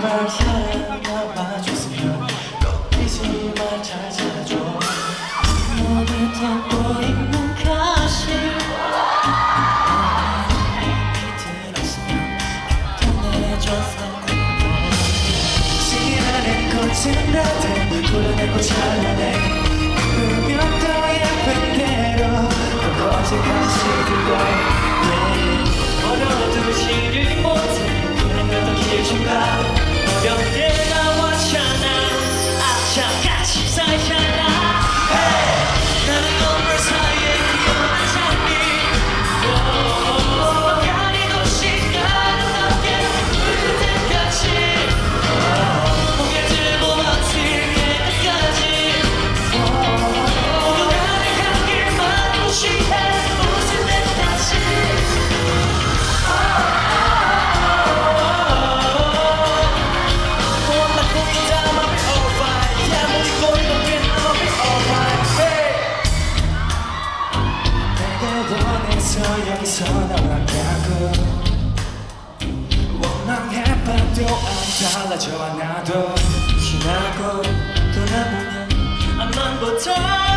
네, 제발 사랑나봐 주세요 꺾이지 말잘 찾아줘 너를 담고 있는 가시 시간의 꽃은 나도 불어내고 잘라내 그러면 더 예쁜 대로 그거 어색한 시들과 어려워도 시를 못해. 그냥 나도 길좀 가 两天 떠나가고. 원망해봐도 안 달라져 하나도. 지나고 돌아보면 앞만부터